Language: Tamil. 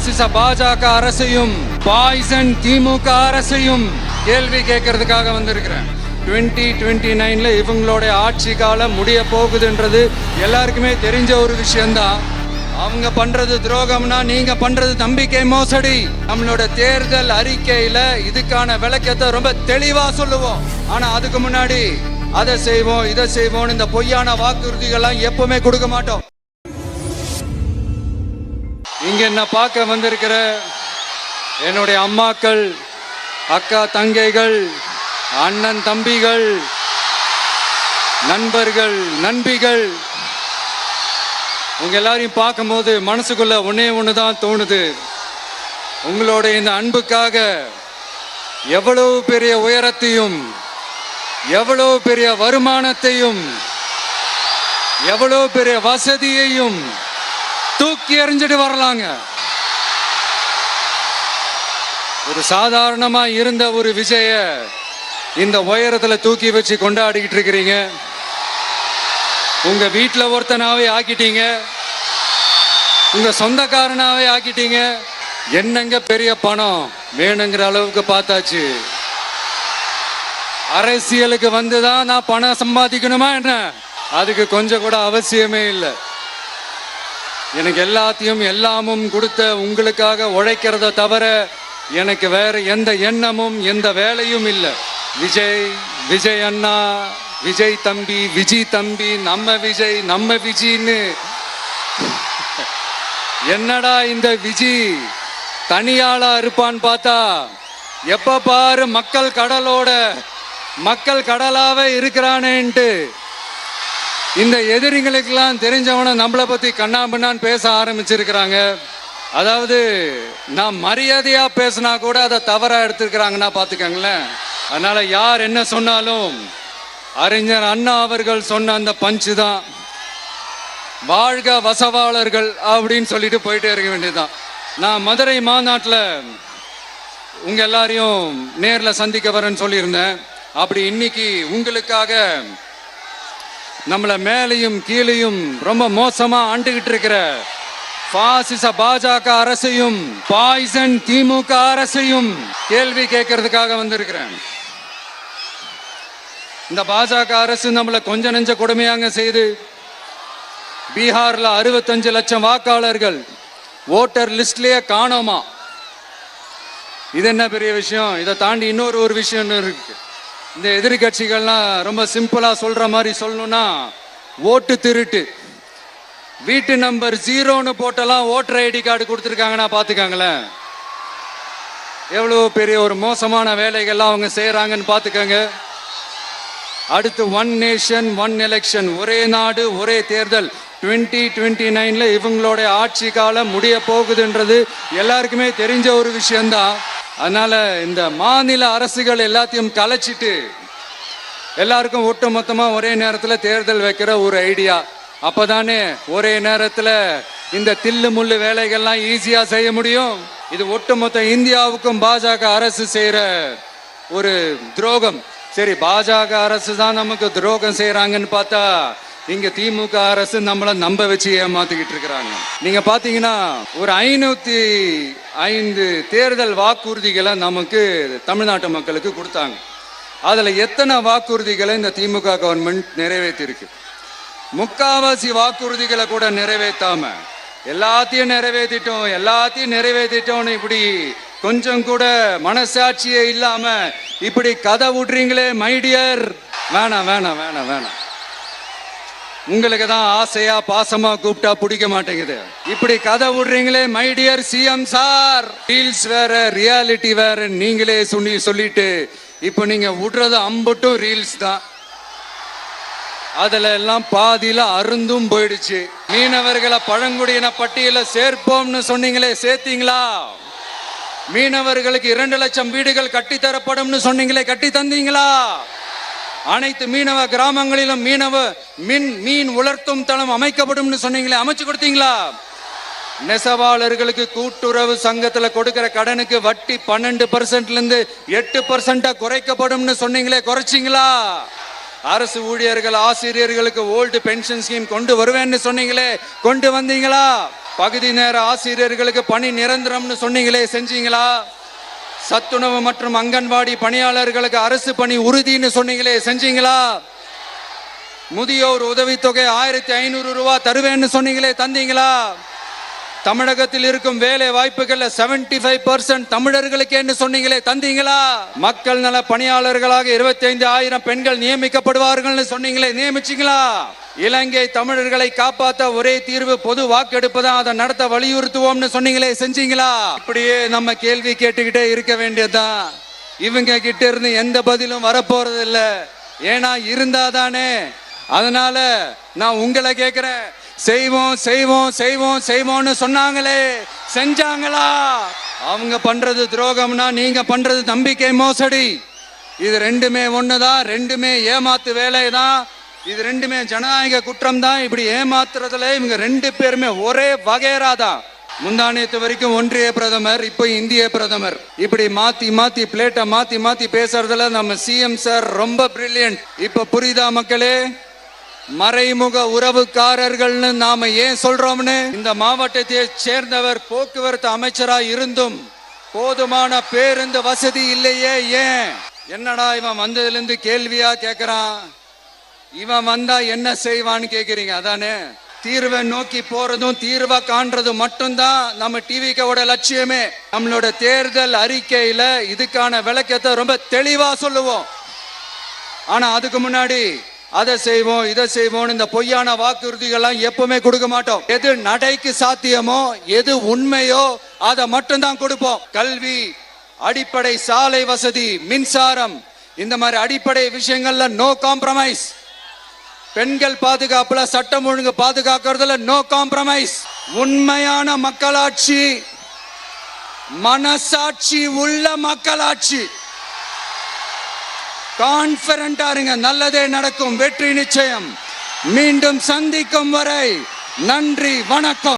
பாசிச பாஜக அரசையும் பாய்சன் திமுக அரசையும் கேள்வி கேட்கறதுக்காக வந்திருக்கிறேன். டுவெண்ட்டி டுவெண்ட்டி நைன்ல இவங்களோட ஆட்சி காலம் முடிய போகுதுன்றது எல்லாருக்குமே தெரிஞ்ச ஒரு விஷயம்தான். அவங்க பண்றது துரோகம்னா நீங்க பண்றது நம்பிக்கை மோசடி. நம்மளோட தேர்தல் அறிக்கையில இதுக்கான விளக்கத்தை ரொம்ப தெளிவா சொல்லுவோம். ஆனா அதுக்கு முன்னாடி அதை செய்வோம் இதை செய்வோம் இந்த பொய்யான வாக்குறுதிகள்லாம் எப்பவுமே கொடுக்க மாட்டோம். இங்க என்ன பார்க்க வந்திருக்கிற என்னுடைய அம்மாக்கள் அக்கா தங்கைகள் அண்ணன் தம்பிகள் நண்பர்கள் நண்பிகள் உங்க எல்லாரையும் பார்க்கும்போது மனசுக்குள்ள ஒன்னே ஒன்று தான் தோணுது. உங்களோட இந்த அன்புக்காக எவ்வளவு பெரிய உயரத்தையும் எவ்வளவு பெரிய வருமானத்தையும் எவ்வளவு பெரிய வசதியையும் தூக்கி எறிஞ்சிட்டு வரலாங்க. ஒரு சாதாரணமா இருந்த ஒரு விஜய இந்த உயரத்துல தூக்கி வச்சு கொண்டாடிக்கிட்டு இருக்கிறீங்க. உங்க வீட்டில் ஒருத்தனாவே ஆக்கிட்டீங்க. உங்க சொந்தக்காரனாவே ஆக்கிட்டீங்க. என்னங்க பெரிய பணம் வேணுங்கிற அளவுக்கு பார்த்தாச்சு. அரசியலுக்கு வந்துதான் நான் பணம் சம்பாதிக்கணுமா என்ன? அதுக்கு கொஞ்சம் கூட அவசியமே இல்லை. எனக்கு எல்லாத்தையும் எல்லாமும் கொடுத்த உங்களுக்காக உழைக்கிறத தவிர எனக்கு வேற எந்த எண்ணமும் எந்த வேலையும் இல்லை. விஜய் விஜய் அண்ணா விஜய் தம்பி விஜி தம்பி நம்ம விஜய் நம்ம விஜின்னு. என்னடா இந்த விஜி? தனியாளா இருப்பான்னு பார்த்தா. எப்ப பாரு மக்கள் கடலோட மக்கள் கடலாவே இருக்கிறானேன்ட்டு. இந்த எதிரிங்களுக்கெல்லாம் தெரிஞ்சவன நம்மளை பத்தி கண்ணாம்பண்ணான்னு பேச ஆரம்பிச்சிருக்கிறாங்க. அதாவது நான் மரியாதையா பேசினா கூட அதை தவறா எடுத்துருக்கிறாங்கன்னா பாத்துக்கங்களேன். அதனால யார் என்ன சொன்னாலும் அறிஞர் அண்ணா அவர்கள் சொன்ன அந்த பஞ்சு தான். வாழ்க வசவாளர்கள் அப்படின்னு சொல்லிட்டு போயிட்டே இருக்க வேண்டியதுதான். நான் மதுரை மாநாட்டில் உங்க எல்லாரையும் நேரில் சந்திக்க வரேன்னு சொல்லியிருந்தேன். அப்படி இன்னைக்கு உங்களுக்காக நம்மளை மேலையும் கீழையும் ரொம்ப மோசமா ஆண்டுகிட்டு இருக்கிற பாசிச பாஜக அரசையும் பாய்சன் திமுக அரசையும் கேள்வி கேட்கறதுக்காக வந்திருக்கிறேன். இந்த பாஜக அரசு நம்மளை கொஞ்ச நெஞ்ச கொடுமையாங்க செய்து பீகார்ல அறுபத்தஞ்சு லட்சம் வாக்காளர்கள் ஓட்டர் லிஸ்ட்லயே காணோமா? இது என்ன பெரிய விஷயம்? இதை தாண்டி இன்னொரு ஒரு விஷயம் இருக்கு. இந்த எதிர்கட்சிகள்லாம் ரொம்ப சிம்பிளா சொல்ற மாதிரி சொல்லணும்னா ஓட்டு திருட்டு. வீட்டு நம்பர் ஜீரோன்னு போட்டெல்லாம் ஓட்டர் ஐடி கார்டு கொடுத்துருக்காங்கன்னா பார்த்துக்காங்களேன் எவ்வளோ பெரிய ஒரு மோசமான வேலைகள்லாம் அவங்க செய்கிறாங்கன்னு பார்த்துக்கோங்க அடுத்து ஒன் நேஷன் ஒன் எலெக்ஷன் ஒரே நாடு ஒரே தேர்தல். டுவெண்ட்டி டுவெண்ட்டி நைனில் இவங்களோட ஆட்சி காலம் முடிய போகுதுன்றது எல்லாருக்குமே தெரிஞ்ச ஒரு விஷயந்தான் அதனால இந்த மாநில அரசுகள் எல்லாத்தையும் கலைச்சிட்டு எல்லாருக்கும் ஒட்டு மொத்தமாக ஒரே நேரத்தில் தேர்தல் வைக்கிற ஒரு ஐடியா. அப்போதானே ஒரே நேரத்தில் இந்த தில்லு முள்ளு வேலைகள்லாம் ஈஸியாக செய்ய முடியும். இது ஒட்டுமொத்த இந்தியாவுக்கும் பாஜக அரசு செய்கிற ஒரு துரோகம். சரி பாஜக அரசு தான் நமக்கு துரோகம் செய்கிறாங்கன்னு பார்த்தா இங்க திமுக அரசு நம்மள நம்ப வச்சு ஏமாத்திக்கிட்டு இருக்கிறாங்க. நீங்க பாத்தீங்கன்னா ஒரு ஐநூத்தி ஐந்து தேர்தல் வாக்குறுதிகளை நமக்கு தமிழ்நாட்டு மக்களுக்கு கொடுத்தாங்க. அதுல எத்தனை வாக்குறுதிகளை இந்த திமுக கவர்மெண்ட் நிறைவேற்றிருக்கு? முக்காவாசி வாக்குறுதிகளை கூட நிறைவேற்றாம எல்லாத்தையும் நிறைவேற்றிட்டோம் எல்லாத்தையும் நிறைவேற்றிட்டோம்னு இப்படி கொஞ்சம் கூட மனசாட்சியே இல்லாம இப்படி கதை விடுறீங்களே மைடியர் வேணாம் வேணாம் வேணாம் வேணாம். உங்களுக்கு தான் ஆசையா பாசமா கூப்பிட்டா பிடிக்க மாட்டேங்குது. இப்படி கதை விடுறீங்களே my dear CM sir reels வேற ரியாலிட்டி வேற நீங்களே சொல்லி சொல்லிட்டு இப்போ நீங்க விடுறது அம்பட்டும் ரீல்ஸ் தான். அதுல எல்லாம் பாதியில அருந்தும் போயிடுச்சு. மீனவர்களை பழங்குடியின பட்டியல சேர்ப்போம்னு சொன்னீங்களே சேர்த்தீங்களா? மீனவர்களுக்கு இரண்டு லட்சம் வீடுகள் கட்டித்தரப்படும்னு சொன்னீங்களே கட்டி தந்தீங்களா அனைத்து மீனவ கிராமங்களிலும் மீனவ மின் மீன் உலர்த்தும் தளம் அமைக்கப்படும்னு சொன்னீங்களே அமைச்சு கொடுத்தீங்களா? நெசவாளர்களுக்கு கூட்டுறவு சங்கத்துல கொடுக்கிற கடனுக்கு வட்டி பன்னெண்டு பர்சன்ட்ல இருந்து எட்டு பர்சன்டா குறைக்கப்படும்னு சொன்னீங்களே குறைச்சிங்களா? அரசு ஊழியர்கள் ஆசிரியர்களுக்கு ஓல்டு பென்ஷன் ஸ்கீம் கொண்டு வருவேன்னு சொன்னீங்களே கொண்டு வந்தீங்களா? பகுதி நேர ஆசிரியர்களுக்கு பணி நிரந்தரம்னு சொன்னீங்களே செஞ்சீங்களா? சத்துணவு மற்றும் அங்கன்வாடி பணியாளர்களுக்கு அரசு பணி உறுதின்னு சொன்னீங்களே செஞ்சீங்களா? முதியோர் உதவித்தொகை ஆயிரத்தி ஐநூறு ரூபா தருவேன்னு சொன்னீங்களே தந்தீங்களா? தமிழகத்தில் இருக்கும் வேலை வாய்ப்புகள்ல 75% ஃபைவ் பர்சன்ட் தமிழர்களுக்கேன்னு சொன்னீங்களே தந்தீங்களா? மக்கள் நல பணியாளர்களாக இருபத்தி ஐந்து ஆயிரம் பெண்கள் நியமிக்கப்படுவார்கள்னு சொன்னீங்களே நியமிச்சீங்களா? இலங்கை தமிழர்களை காப்பாத்த ஒரே தீர்வு பொது வாக்கெடுப்பு தான் அதை நடத்த வலியுறுத்துவோம்னு சொன்னீங்களே செஞ்சீங்களா? இப்படியே நம்ம கேள்வி கேட்டுக்கிட்டே இருக்க வேண்டியதுதான். இவங்க கிட்ட இருந்து எந்த பதிலும் வரப்போறது இல்ல ஏன்னா இருந்தாதானே. அதனால நான் உங்களை கேட்கிறேன் செய்வோம் செய்வோம் செய்வோம் செய்வோம்னு சொன்னாங்களே. செஞ்சாங்களா? அவங்க பண்றது துரோகம்னா நீங்க பண்றது நம்பிக்கை மோசடி. இது ரெண்டுமே ஒண்ணுதான் ரெண்டுமே ஏமாத்து வேலை தான் இது ரெண்டுமே ஜனநாயக குற்றம் தான் இப்படி ஏமாத்துறதுல இவங்க ரெண்டு பேருமே ஒரே வகைரா தான் முந்தானியத்து வரைக்கும் ஒன்றிய பிரதமர் இப்போ இந்திய பிரதமர். இப்படி மாத்தி மாத்தி பிளேட்டை மாத்தி மாத்தி பேசுறதுல நம்ம சிஎம் சார் ரொம்ப பிரில்லியன்ட் இப்ப புரியுதா மக்களே? மறைமுக உறவுக்காரர்கள்னு நாம ஏன் சொல்றோம்னு? இந்த மாவட்டத்தை சேர்ந்தவர் போக்குவரத்து அமைச்சரா இருந்தும் போதுமான பேருந்து வசதி இல்லையே ஏன்? என்னடா இவன் வந்ததுல இருந்து கேள்வியா கேக்குறான்? இவன் வந்தா என்ன செய்வான்னு கேக்குறீங்க? அதானே? தீர்வை நோக்கி போறதும் தீர்வை காண்றதும் மட்டும்தான் நம்ம டிவிக்கோட லட்சியமே. நம்மளோட தேர்தல் அறிக்கையில இதுக்கான விளக்கத்தை ரொம்ப தெளிவா சொல்லுவோம். ஆனா அதுக்கு முன்னாடி அதை செய்வோம் இதை செய்வோம் இந்த பொய்யான வாக்குறுதிகள்லாம் எப்பவுமே கொடுக்க மாட்டோம். எது நடைக்கு சாத்தியமோ எது உண்மையோ அதை மட்டும்தான் கொடுப்போம். கல்வி அடிப்படை சாலை வசதி மின்சாரம் இந்த மாதிரி அடிப்படை விஷயங்கள்ல நோ காம்ப்ரமைஸ் பெண்கள் பாதுகாப்புல சட்டம் ஒழுங்கு பாதுகாக்கிறதுல நோ காம்ப்ரமைஸ் உண்மையான மக்களாட்சி மனசாட்சி உள்ள மக்களாட்சி. கான்பிடண்டா இருங்க நல்லதே நடக்கும் வெற்றி நிச்சயம். மீண்டும் சந்திக்கும் வரை நன்றி வணக்கம்.